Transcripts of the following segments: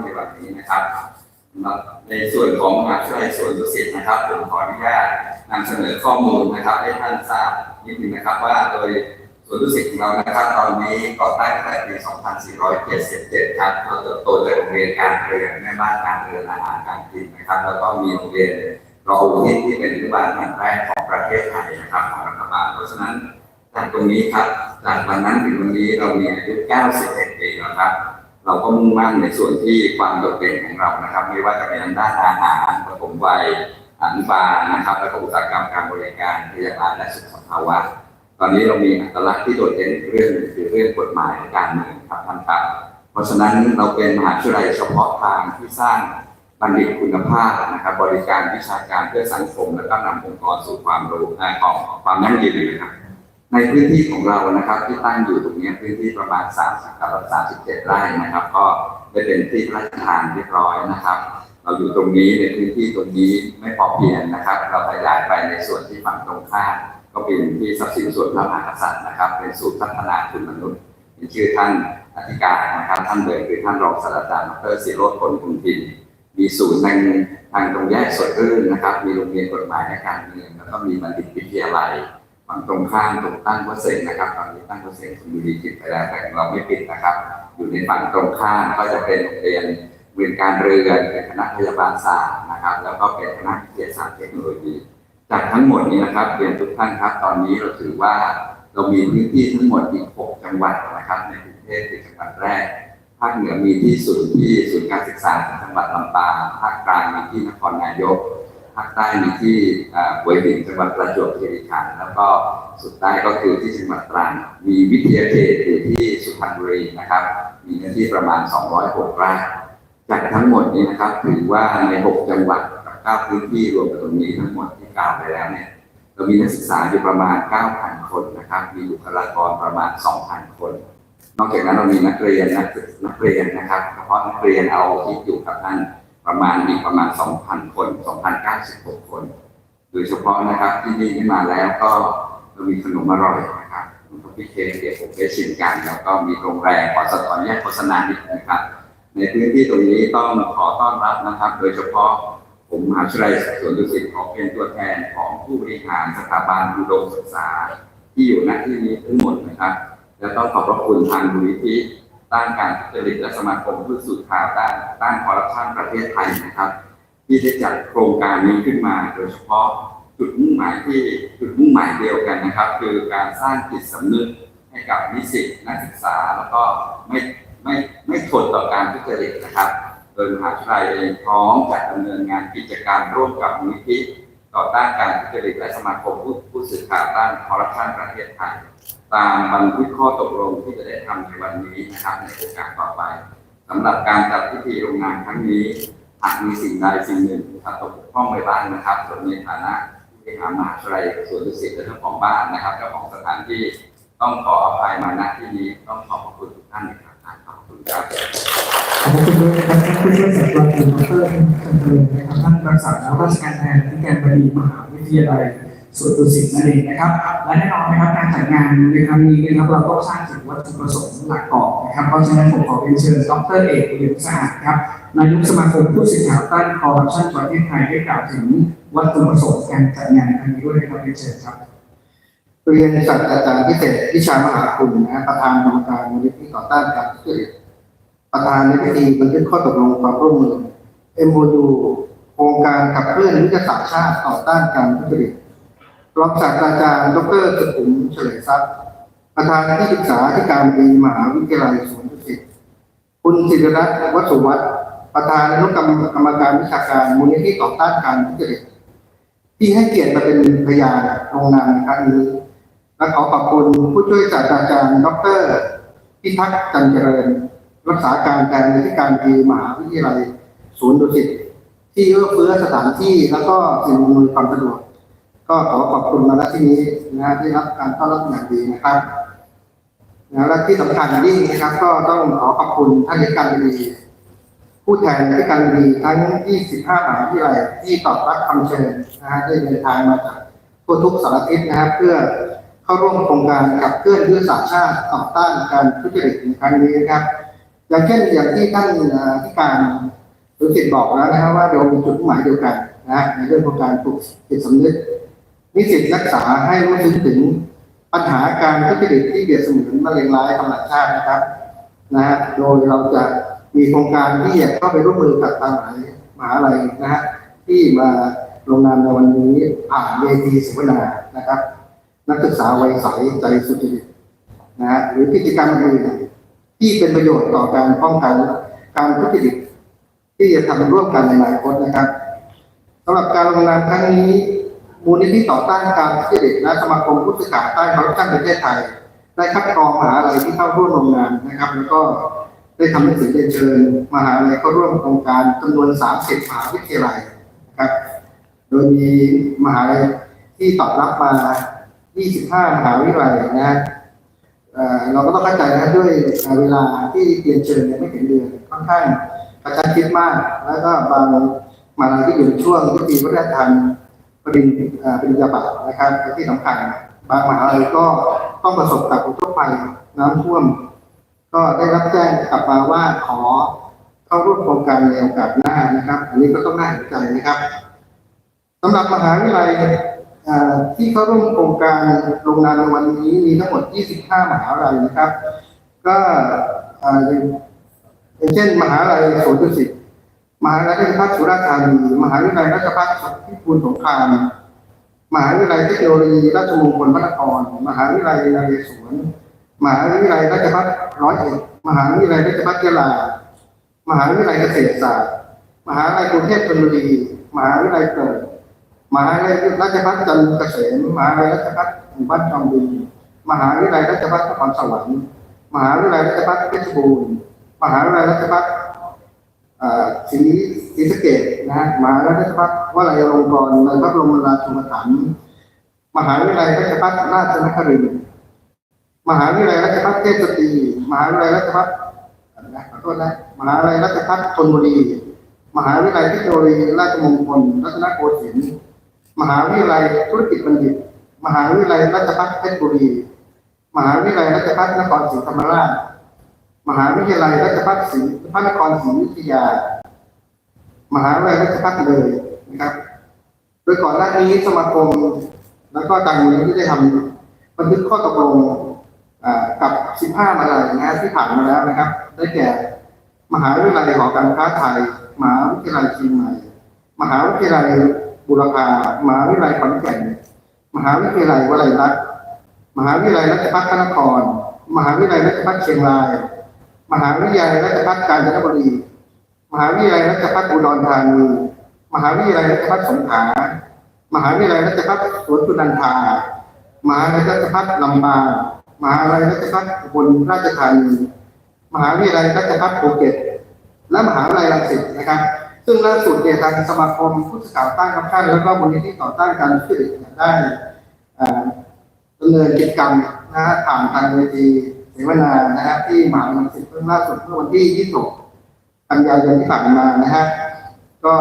ในวันนี้นะครับในส่วนของมหาวิทยาลัยสวนดุสิตนะครับผมขออนุญาตนำเสนอข้อมูลนะครับให้ท่านทราบนิดนึงนะครับ ว่าโดยสวนดุสิตของเรานะครับ ตอนนี้ก่อตั้งตั้งแต่ปี 2477 ครับเราเติบโตจากโรงเรียนการเรียนแม่บ้านการเรียนอาหารการกินนะครับ แล้วก็มีโรงเรียนรออุทิศที่เป็นอนุบาลแห่งแรกของประเทศไทยนะครับของรัฐบาลเพราะฉะนั้นจากตรงนี้ครับจากวันนั้นถึงวันนี้เรามีอายุ91ปีแล้วครับ เราก็มุ่งมั่นในส่วนที่ความโดดเด่นของเรานะครับ ไม่ว่าจะเป็นทางด้านอาหารปฐมวัยอนุบาลนะครับ แล้วก็อุตสาหกรรมการบริการพยาบาลและสุขภาวะ ตอนนี้เรามีอัตลักษณ์ที่โดดเด่นเรื่องหนึ่งคือเรื่องกฎหมายและการเมืองครับท่านครับเพราะฉะนั้นเราเป็นมหาวิทยาลัยเฉพาะทางที่สร้างบัณฑิตคุณภาพนะครับบริการวิชาการเพื่อสังคม และก็นำองค์กรสู่ความรู้ในของความยั่งยืนนะครับ ในพื้นที่ของเรานะครับ ที่ตั้งอยู่ตรงนี้พื้นที่ประมาณ 30กับ37ไร่นะครับ ก็ได้เป็นที่พระราชทานเรียบร้อยนะครับ เราอยู่ตรงนี้ในพื้นที่ตรงนี้ไม่พอเพียงนะครับ เราขยายไปในส่วนที่ฝั่งตรงข้ามก็เป็นที่ทรัพย์สินส่วนพระมหากษัตริย์นะครับ เป็นศูนย์พัฒนาคุณมนุษย์มีชื่อท่านอธิการนะครับ ท่านเดิมคือท่านรองศาสตราจารย์ดรศิโรจน์พลคุณพินมีศูนย์ในทางตรงแยกสวนรื่นนะครับ มีโรงเรียนกฎหมายและการเมืองแล้วก็มีบัณฑิตวิทยาลัย ฝั่งตรงข้ามตรงตั้งวัดเซนนะครับตอนนี้ตั้งวัดเซนคุณบุรีจิตไปแล้วแต่เราไม่ปิดนะครับ อยู่ในฝั่งตรงข้ามก็จะเป็นโรงเรียนเรียนการเรือนเป็นคณะพยาบาลศาสตร์นะครับ แล้วก็เป็นคณะวิทยาศาสตร์เทคโนโลยี จากทั้งหมดนี้นะครับเรียนทุกท่านครับ ตอนนี้เราถือว่าเรามีพื้นที่ทั้งหมดอีก 6 จังหวัดนะครับ ในกรุงเทพเป็นจังหวัดแรกภาคเหนือมีที่ศูนย์ที่ศูนย์การศึกษาจังหวัดลำปางภาคกลางมีที่นครนายก ภาคใต้มีที่หัวหินจังหวัดประจวบคีรีขันธ์แล้วก็สุดใต้ก็คือที่จังหวัดตรังมีวิทยาเขตอยู่ที่สุพรรณบุรีนะครับ มีเนื้อที่ประมาณ 206ไร่จากทั้งหมดนี้นะครับถือว่าใน 6 จังหวัดกับ9พื้นที่รวมกับตรงนี้ทั้งหมดที่กล่าวไปแล้วเนี่ยเรามีนักศึกษาอยู่ประมาณ 9,000 คนนะครับ มีบุคลากรประมาณ 2,000 คน นอกจากนั้นเรามีนักเรียนนักศึกนักเรียนนะครับเฉพาะนักเรียนเอาที่อยู่กับท่าน ประมาณอีกประมาณ 2,000 คน 2,096 คน โดยเฉพาะนะครับที่นี่ที่มาแล้วก็เรามีขนมอร่อยนะครับพี่เคเดี๋ยวผมได้ชิมกัน แล้วก็มีโรงแรมขอสถอนแยกโฆษณาอีกนะครับ ในพื้นที่ตรงนี้ต้องขอต้อนรับนะครับ โดยเฉพาะผมมหาวิทยาลัยสวนดุสิตขอเป็นตัวแทนของผู้บริหารสถาบันอุดมศึกษา ที่อยู่ณที่นี้ทั้งหมดนะครับ และต้องขอบพระคุณทางมูลนิธิ ต้านการทุจริตและสมาคมผู้สื่อข่าวด้านต้านคอร์รัปชันประเทศไทยนะครับ ที่ได้จัดโครงการนี้ขึ้นมา โดยเฉพาะจุดมุ่งหมายที่จุดมุ่งหมายเดียวกันนะครับ คือการสร้างจิตสำนึกให้กับนิสิตนักศึกษาแล้วก็ไม่ไม่ไม่ทนต่อการทุจริตนะครับ โดยมหาวิทยาลัยเองพร้อมจะดดำเนินงานกิจการมร่วมกับมูลนิธิต่อต้านการทุจริตและสมาคมผู้ผู้สื่อข่าวด้านคอร์รัปชันประเทศไทย ตามบันทึกข้อตกลงที่จะได้ทำในวันนี้นะครับในโอกาสต่อไปสำหรับการจัดพิธีลงนามครั้งนี้หากมีสิ่งใดสิ่งหนึ่งขาดตกบกพร่องไปบ้างนะครับส่วนในฐานะผู้บริหารมหาวิทยาลัยส่วนดุสิตและเจ้าของบ้านนะครับเจ้าของสถานที่ต้องขออภัยมาณที่นี้ต้องขอบคุณทุกท่านนะครับขอบคุณครับขอบคุณด้วยนะครับท่านผู้ช่วยศาสตราจารย์ดรคันเทิงนะครับท่านรักษาราชการแทนที่การบดีมหาวิทยาลัย สวนดุสิตนั่นเองนะครับ และแน่นอนนะครับการจัดงานในครั้งนี้นะครับเราก็สร้างถึงวัตถุประสงค์หลักก่อนนะครับ เพราะฉะนั้นผมขอเรียนเชิญดรเอกเอี่ยมสะอาดครับนายกสมาคมผู้สื่อข่าวต้านคอร์รัปชันประเทศไทยได้กล่าวถึงวัตถุประสงค์การจัดงานครั้งนี้ด้วยนะครับเรียนเชิญครับ เรียนศาสตราจารย์พิเศษวิชามหาคุณนะฮะประธานกรรมการมูลนิธิต่อต้านการทุจริตประธานในพิธีบันทึกข้อตกลงความร่วมมือ MOU โครงการขับเคลื่อนยุทธศาสตร์ชาติต่อต้านการทุจริต รองศาสตราจารย์ ดรสุขุมเฉลยทรัพย์ประธานที่ปรึกษาธิการบดีมหาวิทยาลัยสวนดุสิตคุณศิริรัตน์วัสุวัฒน์ประธานอนุกรรมกรรมการวิชาการมูลนิธิต่อต้านการทุจริตที่ให้เกียรติมาเป็นพยานลงนามในครั้งนี้และขอขอบคุณผู้ช่วยศาสตราจารย์ ดรพิทักษ์จันเจริญ รักษาการแทนที่การดีมหาวิทยาลัยศูนย์ดุสิตที่เอื้อเฟื้อสถานที่แล้วก็สิ่งอำนวยความสะดวก ก็ขอขอบคุณมาณที่นี้นะฮะที่รับการต้อนรับอย่างดีนะครับนะและที่สำคัญยิ่งนะครับ ก็ต้องขอขอบคุณท่านที่การดีผู้แทนที่การดีทั้ง 25มหาวิทยาลัยที่ตอบรับคำเชิญนะฮะได้เดินทางมาจากทั่วทุกสารทิศนะครับ เพื่อเข้าร่วมโครงการขับเคลื่อนยุทธศาสตร์ชาติต่อต้านการทุจริตในครั้งนี้นะครับ อย่างเช่นอย่างที่ท่านที่การสุสิทธิ์บอกแล้วนะครับว่าเรามีจุดหมายเดียวกันนะในเรื่องของการปลูกจิตสำนึก นิสิตรักษาให้รู้สึกถึงปัญหาการทุจริตที่เบียดเสมือนมะเร็งร้ายกำลังชาตินะครับนะฮะโดยเราจะมีโครงการที่จะเข้าไปร่วมมือกับทางหลายมหาลัยนะฮะที่มาลงนามในวันนี้ผ่านเวทีเสวนานะครับ นักศึกษาวัยใสใจสุจริตนะฮะหรือกิจกรรมอื่นที่เป็นประโยชน์ต่อการป้องกันการทุจริตที่จะทำร่วมกันในอนาคตนะครับสำหรับการลงนามครั้งนี้ มูลนิธิต่อต้านการทุจริตและสมาคมผู้สื่อข่าวใต้คอร์รัปชันประเทศไทย ได้คัดกรองมหาลัยที่เข้าร่วมลงนามนะครับ แล้วก็ได้ทำหนังสือเรียนเชิญมหาลัยเข้าร่วมโครงการจำนวน 30มหาวิทยาลัยครับ โดยมีมหาลัยที่ตอบรับมา 25 มหาวิทยาลัยนะฮะเราก็ต้องเข้าใจนะด้วยเวลาที่เรียนเชิญเนี่ยไม่ถึงเดือนค่อนข้างกระชั้นชิดมาก แล้วก็บางมหาลัยที่อยู่ช่วงที่ปีวัฒนธรรม ปริญเอ่อปริญญาบัตรนะครับที่สำคัญบางมหาลัยก็ต้องประสบกับอุทกภัยน้ำท่วม ก็ได้รับแจ้งกลับมาว่าขอเข้าร่วมโครงการในโอกาสหน้านะครับ อันนี้ก็ต้องน่าเห็นใจนะครับสำหรับมหาวิทยาลัยอ่อที่เข้าร่วมโครงการลงนามในวันนี้มีทั้งหมด 25 มหาวิทยาลัยนะครับ ก็อ่ออย่างเช่น มหาวิทยาลัยสวนดุสิต มหาวิทยาลัยราชภัฏสุราษฎร์ธานีมหาวิทยาลัยราชภัฏพิบูลสงครามมหาวิทยาลัยเทคโนโลยีราชมงคลพระนครมหาวิทยาลัยนเรศวรมหาวิทยาลัยราชภัฏร้อยเอ็ดมหาวิทยาลัยราชภัฏยะลามหาวิทยาลัยเกษตรศาสตร์ มหาวิทยาลัยกรุงเทพธนบุรีมหาวิทยาลัยเกิดมหาวิทยาลัยราชภัฏจันทร์เกษมมหาวิทยาลัยราชภัฏหมู่บ้านจอมบึงมหาวิทยาลัยราชภัฏนครสวรรค์มหาวิทยาลัยราชภัฏเพชรบูรณ์มหาวิทยาลัยราชภัฏ เอ่อศรีศรีสะเกษนะฮะมหาวิทยาลัยราชภัฏวลัยอลงกรณ์ในพระบรมราชูปถัมภ์มหาวิทยาลัยราชภัฏราชนครินทร์มหาวิทยาลัยราชภัฏเทพสตรีมหาวิทยาลัยราชภัฏนะขอโทษนะ มหาวิทยาลัยราชภัฏธนบุรี มหาวิทยาลัยเทคโนโลยีราชมงคลรัตนโกสินทร์มหาวิทยาลัยธุรกิจบัณฑิต มหาวิทยาลัยราชภัฏเพชรบุรี มหาวิทยาลัยราชภัฏนครศรีธรรมราช มหาวิทยาลัยราชภัฏศรีพระนครศรีอยุธยา มหาวิทยาลัยราชภัฏเลยนะครับ โดยก่อนหน้านี้สมาคมแล้วก็ทางมูลนิธิได้ทำบันทึกข้อตกลงกับ 15 มหาลัยนะฮะที่ผ่านมาแล้วนะครับ ได้แก่ มหาวิทยาลัยหอการค้าไทย มหาวิทยาลัยเชียงใหม่ มหาวิทยาลัยบุรพามหาวิทยาลัยขอนแก่น มหาวิทยาลัยวลัยลักษณ์มหาวิทยาลัยราชภัฏพระนคร มหาวิทยาลัยราชภัฏเชียงราย มหาวิทยาลัยราชภัฏกาญจนบุรี มหาวิทยาลัยราชภัฏอุดรธานี มหาวิทยาลัยราชภัฏสงขลา มหาวิทยาลัยราชภัฏสวนสุนันทา มหาวิทยาลัยราชภัฏลำปาง มหาวิทยาลัยราชภัฏอุบลราชธานี มหาวิทยาลัยราชภัฏภูเก็ต และมหาวิทยาลัยรังสิตนะครับ ซึ่งล่าสุดเนี่ยทางสมาคมผู้สื่อข่าวต้านคอร์รัปชันแล้วก็มูลนิธิต่อต้านการทุจริตได้ดำเนินกิจกรรมนะฮะผ่านทางเวที เสวนานะฮะที่มหาวิทยาลัยรังสิตเพิ่งล่าสุดเมื่อวันที่ 26 กันยายนที่ผ่านมานะฮะก็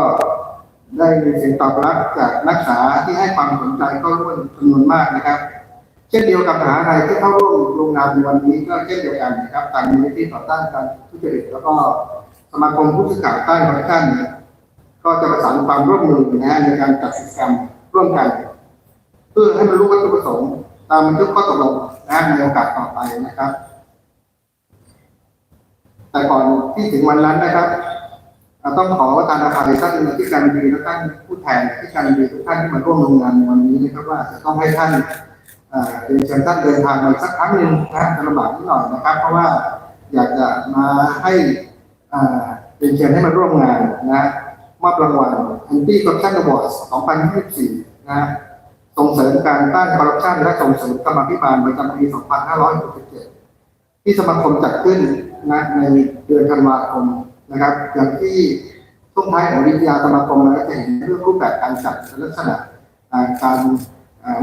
ได้มีเสียงตอบรับจากนักศึกษาที่ให้ความสนใจเข้าร่วมจำนวนมากนะครับ เช่นเดียวกับมหาลัยที่เข้าร่วมลงนามในวันนี้ก็เช่นเดียวกันนะครับทางมูลนิธิต่อต้านการทุจริตแล้วก็สมาคมผู้สื่อข่าวใต้คอร์รัปชันเนี่ยก็จะประสานความร่วมมือนะฮะในการจัดกิจกรรมร่วมกัน เพื่อให้มันรู้วัตถุประสงค์ ตามบันทึกข้อตกลงนะฮะในโอกาสต่อไปนะครับ แต่ก่อนที่ถึงวันนั้นนะครับเราต้องขอประทานอภัยท่านที่การดีและท่านผู้แทนที่การดีทุกท่านที่มาร่วมลงงานในวันนี้นะครับว่าจะต้องให้ท่านเอ่อเรียนเชิญท่านเดินทางมาสักครั้งหนึ่งนะจะลำบากนิดหน่อยนะครับ เพราะว่าอยากจะมาให้เอ่อเรียนเชิญให้มาร่วมงานนะมอบรางวัล Anti Corruption Awards 2024 นะ ส่งเสริมการต้านคอร์รัปชันและส่งเสริมกรรมาภิบาลประจำปี 2567 ที่สมาคมจัดขึ้นนะในเดือนธันวาคมนะครับ อย่างที่ช่วงท้ายของวิทยาสมาคมเราจะเห็นเรื่องรูปแบบการจัดลักษณะการ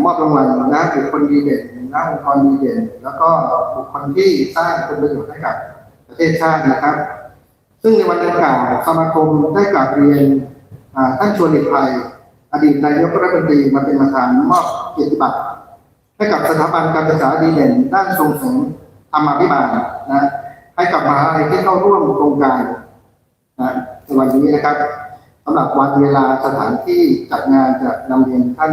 มอบรางวัลนะบุคคลดีเด่นนะองค์กรดีเด่น แล้วก็บุคคลที่สร้างคุณประโยชน์ให้กับประเทศชาตินะครับ ซึ่งในวันดังกล่าวสมาคมได้กราบเรียนท่านชวนหลีกภัย ดีตนายกรัฐมนตรีมาเป็นประธานมอบเกียรติบัตรให้กับสถาบันการศึกษาดีเด่น ด้านส่งเสริมธรรมาภิบาลนะให้กับมหาลัยที่เข้าร่วมโครงการนะในวันนี้นะครับสำหรับวันเวลาสถานที่จัดงานจะนำเรียนท่าน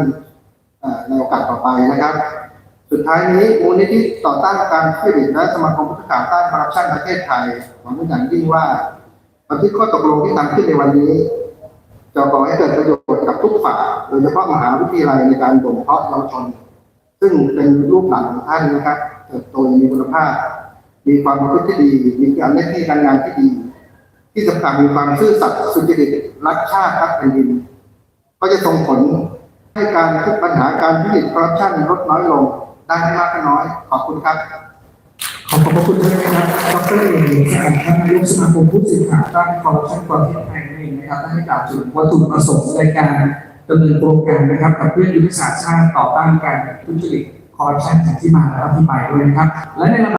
ในโอกาสต่อไปนะครับ สุดท้ายนี้มูลนิธิต่อต้านการทุจริตและสมาคมผู้ข่าวต้านคอร์รัปชันประเทศไทยหวังเป็นอย่างยิ่งว่าบันทึกข้อตกลงที่ทำขึ้นในวันนี้ จะก่อให้เกิดประโยชน์ กับทุกฝ่ายโดยเฉพาะมหาวิทยาลัยในการบ่มเพาะเยาวชน ซึ่งเป็นรูปหลังของท่านนะครับเติบโตมีคุณภาพ มีความประพฤติที่ดี มีการเล่นที่การงานที่ดี ที่สำคัญมีความซื่อสัตย์สุจริตรักชาติรักแผ่นดิน ก็จะส่งผลให้การทุกปัญหาการทุจริตคอร์รัปชันลดน้อยลงได้มากก็น้อย ขอบคุณครับขอบพระคุณด้วยนะครับดรเอกสกัดท่านนายกสมาคมผู้สื่อข่าวด้านคอร์รัปชันประเทศไทย องนะครับได้ให้กล่าวถึงวัตถุประสงค์ในการดำเนินโครงการนะครับกับเพื่อนยุทธศาสตร์ชาติต่อต้านการทุจริตคอร์รัปชันที่มาและที่ไปด้วยนะครับและใน